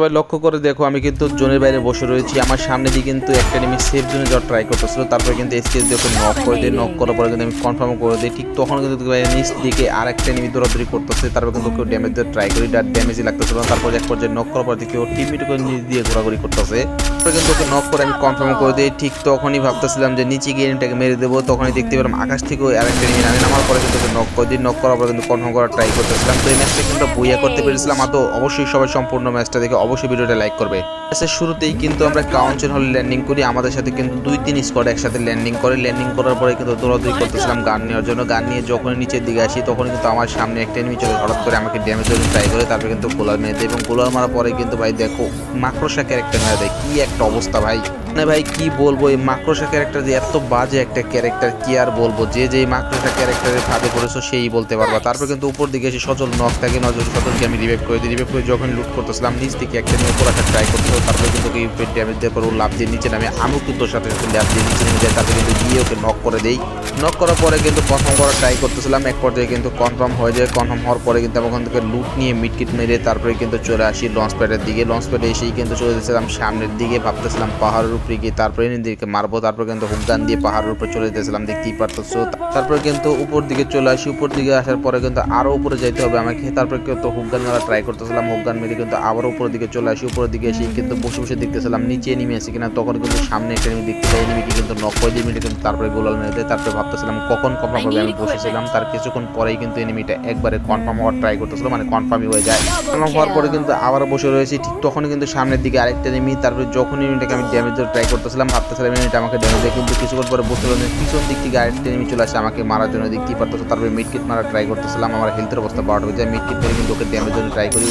সবাই লক্ষ্য করে দেখো, আমি কিন্তু জোনের বাইরে বসে রয়েছি। আমার সামনে দিয়ে কিন্তু একটা নেমে সেফ জোনে যাওয়ার ট্রাই করতেছিল। তারপরে কিন্তু এসকে দেখো নক করে দিই। নক করার পরে কিন্তু আমি কনফার্ম করে দিই। ঠিক তখন কিন্তু নিচ দিকে আর একটা নেমে দৌড়াদৌড়ি করতেছে। তারপর কিন্তু কেউ ড্যামেজ দিয়ে ট্রাই করি আর ড্যামেজই লাগতেছিল তারপর এক পর্যায়ে নক করার পর কেউ ও টিমমেট করে নিচ দিয়ে ঘোরাঘুরি করতেছে। তারপরে কিন্তু ওকে নক করে আমি কনফার্ম করে দিই। ঠিক তখনই ভাবতেছিলাম যে নিচে গিয়ে এনিমিটাকে মেরে দেবো। তখনই দেখতে পেলাম আকাশ থেকে ওই আরেকটা এনিমি নামে নামার পরে কিন্তু নক করে দিই। নক করার পর কিন্তু কনফার্ম করার ট্রাই করতেছিলাম। তো এই ম্যাচটা কিন্তু বইয়া করতে পেরেছিলাম। আর তো অবশ্যই সবাই সম্পূর্ণ ম্যাচটা দেখে অবশ্যই ভিডিওটা লাইক করবে। ম্যাচের শুরুতেই কিন্তু আমরা কাউন্সিল হলে ল্যান্ডিং করি। আমাদের সাথে কিন্তু দুই, তিন স্কোয়াড একসাথে ল্যান্ডিং করে। ল্যান্ডিং করার পরে কিন্তু দৌড়াদৌড়ি করতেছিলাম গান নেওয়ার জন্য। গান নিয়ে যখন নিচের দিকে আসি, তখন কিন্তু আমার সামনে একটা এনিমি চলে। হঠাৎ করে আমাকে ড্যামেজ করে ট্রাই করে। তারপরে কিন্তু গোলার মেরে দেয় এবং গোলার মারার পরে কিন্তু ভাই দেখো মাকড়সা ক্যারেক্টার মেরে দেয় কী একটা অবস্থা ভাই। মানে ভাই কি বলব এই মাকড়সা ক্যারেক্টার যে এত বাজে একটা ক্যারেক্টার কি আর বলব? যে যে মাকড়সা ক্যারেক্টারের ফাঁদে পড়েছো সেই বলতে পারবা। তারপর কিন্তু উপর দিকে এসে সচল নখ থাকে নজর সচলকে আমি রিভাইভ করে দিই রিভাইভ করে যখন লুট করতেছিলাম নিচ থেকে একটা নিয়ে উপর একটা ট্রাই করতে তারপরে কিন্তু ইউপের ড্যামেজ দেওয়ার পর ও লাভ দিয়ে নিচে নামে আমিও কিন্তু সাথে সাথে লাভ দিয়ে নিচে নেমে যায় তারপরে কিন্তু গিয়ে ওকে নক করে দেই। নক করার পরে কিন্তু কনফার্ম করার ট্রাই করতেছিলাম এক পর্যায়ে কিন্তু কনফার্ম হয়ে যায় কনফার্ম হওয়ার পরে কিন্তু আমি ওখান থেকে লুট নিয়ে মিটকিট মেরে তারপরে কিন্তু চলে আসি লঞ্চ প্যাডের দিকে। লঞ্চ প্যাডে এসেই কিন্তু চলে যেতেছিলাম সামনের দিকে ভাবতেছিলাম পাহাড়ের উপরে গিয়ে তারপরে দিকে মারবো, তারপর কিন্তু হুকগান দিয়ে পাহাড়ের উপর চলে যেতেছিলাম, দেখতেই পারতেছো তারপরে কিন্তু উপর দিকে চলে আসি, উপর দিকে আসার পরে কিন্তু আরও উপরে যাইতে হবে আমাকে। তারপরে কিন্তু হুকগান মারা ট্রাই করতেছিলাম হুকগান মেরে কিন্তু আবার উপরের দিকে চলে আসি, উপরের দিকে এসে কিন্তু বসে বসে দেখতেছিলাম, নিচে নেমে আছে কিনা, তখন কিন্তু সামনে একটা enemy দেখতে পাই এনিমিকে কিন্তু করে দিয়ে মিনিটে কিন্তু তারপরে গোলাল মেরে দেয়। তারপরে ভাবতেছিলাম কখন কনফার্ম হবে, আমি বসেছিলাম, তার কিছুক্ষণ পরেই কিন্তু এনিমিটা একবারে কনফার্ম হওয়ার ট্রাই করতেছিল মানে কনফার্মই হয়ে যায়। কনফার্ম হওয়ার পরে কিন্তু আবার বসে রয়েছি, ঠিক তখনই কিন্তু সামনের দিকে আরেকটা এনিমি তারপরে যখন এনিমিটাকে আমি ড্যামেজ ট্রাই করতেছিলাম, ভাবতেছিলাম মিনিট আমাকে ড্যামেজ দেয় কিন্তু কিছুক্ষণ পরে বুঝতে পারলাম পিছন দিক থেকে গাইড এনিমি চলে আসে, আমাকে মারার জন্য দেখতেই পারতেছো। তারপরে মিডকিট মারা ট্রাই করতেছিলাম, আমার হেলথের অবস্থা বাড় হয়ে যায়। মিডকিট করে কিন্তু ওকে ড্যামেজ জন্য ট্রাই করি।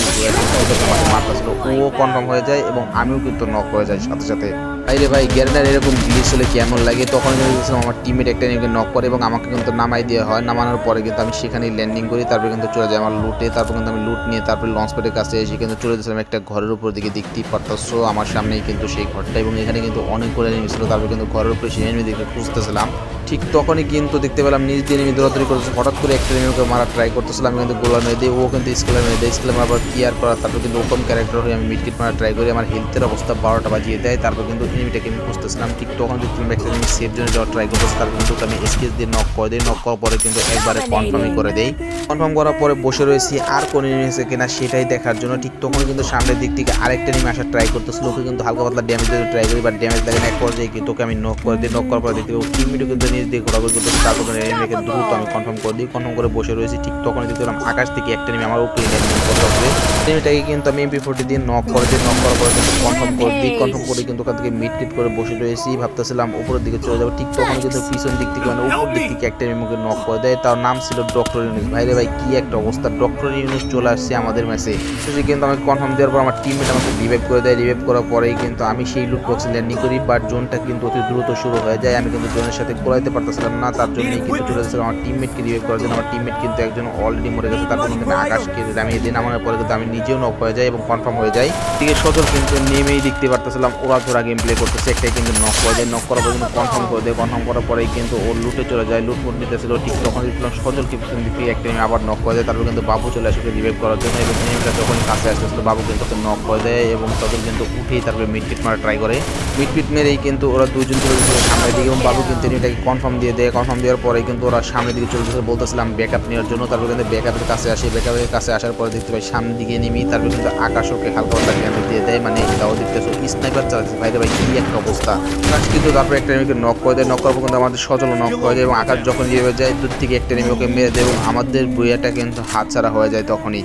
মারতেছিল ও কনফার্ম হয়ে যায় এবং আমিও কিন্তু নক হয়ে যাই সাথে সাথে। ভাই রে ভাই গ্যারেন্টার এরকম গ্লিচ হলে কেমন লাগে? তখন আমি আমার টিমের একটা নিয়ে নক করে এবং আমাকে কিন্তু নামাই দেওয়া হয়। নামানোর পরে কিন্তু আমি সেখানেই ল্যান্ডিং করি, তারপরে কিন্তু চলে যাই আমার লুটে তারপর কিন্তু আমি লুট নিয়ে তারপরে লঞ্চ প্যাডের কাছে এসে কিন্তু চলে যাচ্ছিলাম একটা ঘরের উপর দিকে, দেখতেই পারতেছো আমার সামনেই কিন্তু সেই ঘরটা এবং এখানে কিন্তু অনেক করে এনিমি তারপরে কিন্তু ঘরের উপরে সেই এনিমি দিকে খুঁজতেছিলাম। ঠিক তখনই কিন্তু দেখতে পেলাম, নিজ দিয়ে এনিমি দৌড়াদৌড়ি করতেছে। হঠাৎ করে একটা এনিমিকে মারা ট্রাই করতেছিলাম আমি কিন্তু গোলা মেরে দিই, ও কিন্তু স্কেলার মেরে দেয়। স্কেলার আবার ক্লিয়ার করা? তারপর কিন্তু ওপেন ক্যারেক্টার হয়ে আমি মিডকিট মারা ট্রাই করি। আমার হেলথের অবস্থা বারোটা বাজিয়ে দেয়। তারপর কিন্তু এনিমিটাকে আমি খুঁজতেছিলাম ঠিক তখন দেখতে পেলাম একটা এনিমি সেফ জোনে যাওয়ার ট্রাই করতেছে তারপর কিন্তু আমি স্কেচ দিয়ে নক করে দিই নক করার পরে কিন্তু একবারে কনফার্মই করে দেই। কনফার্ম করার পরে বসে রয়েছি আর কোন এনিমি আছে কিনা সেটাই দেখার জন্য ঠিক তখন কিন্তু সামনের দিক থেকে আরেকটা এনিমি আসার ট্রাই করতেছিল ওকে কিন্তু হালকা পাতলা ড্যামেজ দিতে ট্রাই করি বা ড্যামেজ লাগে না এক পর্যায়ে কিন্তু ওকে আমি নক করে দিই নক করার পরে দেখতে পাবো টিমমিটও কিন্তু নিজ দিয়ে ঘোরাঘুরি করতেছে তারপর কিন্তু এনিমিকে দ্রুত আমি কনফার্ম করে দিই কনফার্ম করে বসে রয়েছি ঠিক তখনই দেখতে পেলাম আকাশ থেকে একটা এনিমি আমার উপরে করতে এনিমিটাকে কিন্তু আমি এমপি ফোর্টি দিয়ে নক করে দিই নক করার পরে কিন্তু কনফার্ম করে দিই কনফার্ম করে কিন্তু ওখান থেকে মিড কিট করে বসে রয়েছি, ভাবতেছিলাম উপরের দিকে চলে যাব, ঠিক তখন কিন্তু পিছন দিক থেকে মানে উপর দিক থেকে একটা এনিমিকে নক করে দেয়, তার নাম ছিল ডক্টর ইউনুস। ভাইরে ভাই, কি একটা অবস্থা, ডক্টর ইউনুস চলে আসছে আমাদের ম্যাচে শেষে কিন্তু আমাকে কনফার্ম দেওয়ার পর আমার টিমমেট আমাকে রিভাইভ করে দেয় রিভাইভ করার পরেই কিন্তু আমি সেই লুট বক্সে ল্যান্ডিং করি বাট জোনটা কিন্তু অতি দ্রুত শুরু হয়ে যায়। আমি কিন্তু জোনের সাথে গোলাইতে পারতেছিলাম না, তার জন্যই কিন্তু চলে যাচ্ছিলাম আমার টিমমেটকে রিভাইভ করার জন্য। আমার টিমমেট কিন্তু একজন অলরেডি মরে গেছে তারপর কিন্তু আমি আকাশকে নামিয়ে দিই নামানোর পরে কিন্তু আমি নিজেও নক হয়ে যাই এবং কনফার্ম হয়ে যাই। দিকে সচল কিন্তু নেমেই দেখতে পারতেছিলাম, ওরা ধরা গেম প্লে করতেছে একটাই কিন্তু নক করে দেয় নক করার পর কিন্তু কনফার্ম করে দেয়। কনফার্ম করার পরেই কিন্তু ও লুটে চলে যায় লুট মুট নিতেছিল, ঠিক তখন দেখলাম সচল কিন্তু দিক একটা আবার নক করে দেয়। তারপর কিন্তু বাবু চলে আসে রিভাইভ করার জন্য এবং এনিমিটা যখন কাছে আসতেছিল বাবু কিন্তু নক করে দেয় এবং সচল কিন্তু উঠেই তারপরে মিড পিট মারা ট্রাই করে। মিড পিট মেরেই কিন্তু ওরা দুজন চলে গেছিল সামনের দিকে এবং বাবু কিন্তু এনিমিটাকে কনফার্ম দিয়ে দেয়। কনফার্ম দেওয়ার পরে কিন্তু ওরা সামনের দিকে চলে গেছিল বলতেছিলাম ব্যাকআপ নেওয়ার জন্য। তারপর কিন্তু ব্যাকআপের কাছে আসে ব্যাকআপের কাছে আসার পরে দেখতে পাই সামনের দিকে নেমি তারপর কিন্তু আকাশ ওকে হালকা হালকা দিয়ে দেয় মানে এটাও দেখতেছো স্নাইপার চালাচ্ছে ভাইরে ভাই কি একটা অবস্থা কিন্তু তারপর একটা এনিমিকে নক করে দেয়। নক করার কিন্তু আমাদের সজল নক করে দেয় এবং আকাশ যখন হয়ে যায় দূর থেকে একটা এনিমি ওকে মেরে দেয় এবং আমাদের বইয়াটা কিন্তু হাতছাড়া হয়ে যায় তখনই।